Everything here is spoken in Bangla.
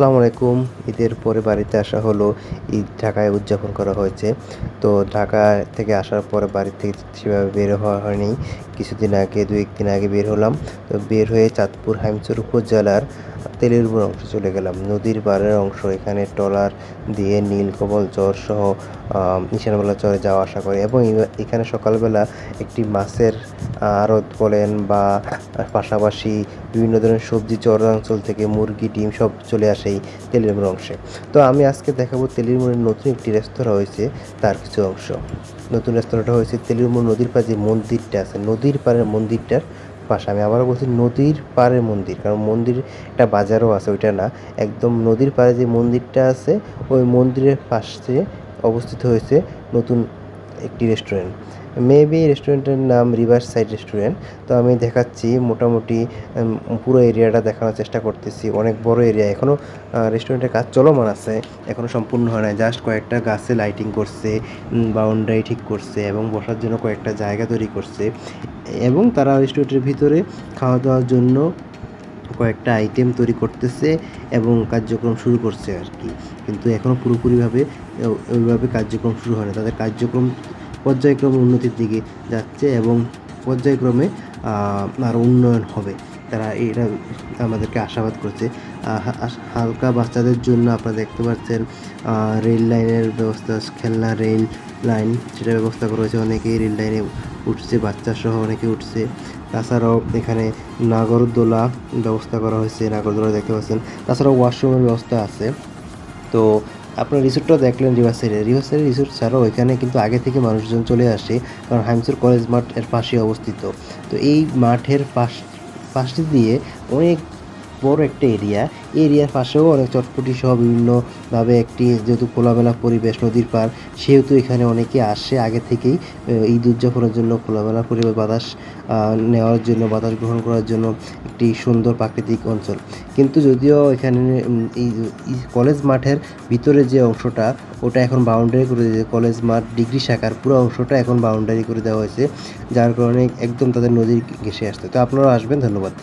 আসসালামু আলাইকুম। ঈদের পরে বাড়িতে আসা হলো। ঈদ ঢাকায় উদযাপন করা হয়েছে। তো ঢাকা থেকে আসার পরে বাড়ি থেকে সেভাবে বের হওয়া হয়নি। কিছুদিন আগে দু একদিন আগে বের হলাম। তো বের হয়ে চাঁদপুর, হাইমচর উপজেলার তেলের উপর অংশ চলে গেলাম। নদীর পাড়ের অংশ, এখানে ট্রলার দিয়ে নীলকমল চর সহ নিশানবেলা চরে যাওয়া আসা করে। এবং এখানে সকালবেলা একটি মাছের আড়ত বলেন বা পাশাপাশি বিভিন্ন ধরনের সবজি চরাঞ্চল থেকে মুরগি, ডিম সব চলে আসে এই অংশে। তো আমি আজকে দেখাবো তেলের মোড়ের নতুন একটি রেস্তোরাঁ হয়েছে, তার কিছু অংশ। নতুন রেস্তোরাঁটা হয়েছে তেলের মোড় নদীর পাড়ে যে মন্দিরটা আছে, নদীর পাড়ের মন্দিরটার পাশে। আমি আবারও বলছি, নদীর পাড়ের মন্দির, কারণ মন্দির একটা বাজারও আছে, ওইটা না। একদম নদীর পাড়ে যে মন্দিরটা আছে, ওই মন্দিরের পাশে অবস্থিত হয়েছে নতুন একটি রেস্টুরেন্ট মেবি রেস্টুরেন্টের নাম রিভার সাইড রেস্টুরেন্ট তো আমি দেখাচ্ছি মোটামুটি পুরো এরিয়াটা দেখানোর চেষ্টা করতেছি। অনেক বড় এরিয়া এখনও রেস্টুরেন্টের কাজ চলমান আছে এখনও সম্পূর্ণ হয় না জাস্ট কয়েকটা গাছে লাইটিং করছে বাউন্ডারি ঠিক করছে এবং বসার জন্য কয়েকটা জায়গা তৈরি করছে। এবং তারা রেস্টুরেন্টের ভিতরে খাওয়া দাওয়ার জন্য কয়েকটা আইটেম তৈরি করতেছে এবং কার্যক্রম শুরু করছে আর কি। কিন্তু এখনও পুরোপুরিভাবে ওইভাবে কার্যক্রম শুরু হয় না। তাদের কার্যক্রম পর্যায়ক্রমে উন্নতির দিকে যাচ্ছে এবং পর্যায়ক্রমে আরও উন্নয়ন হবে। তারা এটা আমাদেরকে আশাবাদ করছে। হালকা বাচ্চাদের জন্য আপনারা দেখতে পাচ্ছেন রেল লাইনের ব্যবস্থা, খেলনা, রেল লাইন সেটা ব্যবস্থা করা হয়েছে। অনেকেই রেল লাইনে উঠছে বাচ্চা সহ অনেকে উঠছে। তাছাড়াও এখানে নাগরদোলা ব্যবস্থা করা হয়েছে, নাগরদোলা দেখতে পাচ্ছেন। তাছাড়াও ওয়াশরুমের ব্যবস্থা আছে। তো আপনার রিসোর্টটা দেখলেন রিভার্সাইডে রিভার্সাইডে রিসোর্ট ছাড়াও এখানে কিন্তু আগে থেকে মানুষজন চলে আসে, কারণ হাইমসুর কলেজ মাঠ এর পাশে অবস্থিত। তো এই মাঠের পাশ পাশে দিয়ে অনেক বড় একটা এরিয়া এরিয়ার পাশেও অনেক চটপটি সহ বিভিন্নভাবে একটি যেহেতু খোলামেলা পরিবেশ নদীর পার সেহেতু এখানে অনেকে আসে আগে থেকেই ঈদ উদযাপনের জন্য খোলামেলা পরিবেশ, বাতাস নেওয়ার জন্য, বাতাস গ্রহণ করার জন্য একটি সুন্দর প্রাকৃতিক অঞ্চল। কিন্তু যদিও এখানে এই কলেজ মাঠের ভিতরে যে অংশটা, ওটা এখন বাউন্ডারি করে দিয়েছে। কলেজ মাঠ, ডিগ্রি শাখার পুরো অংশটা এখন বাউন্ডারি করে দেওয়া হয়েছে, যার কারণে একদম তাদের নদীর ঘেসে আসতে তো আপনারা আসবেন, ধন্যবাদ।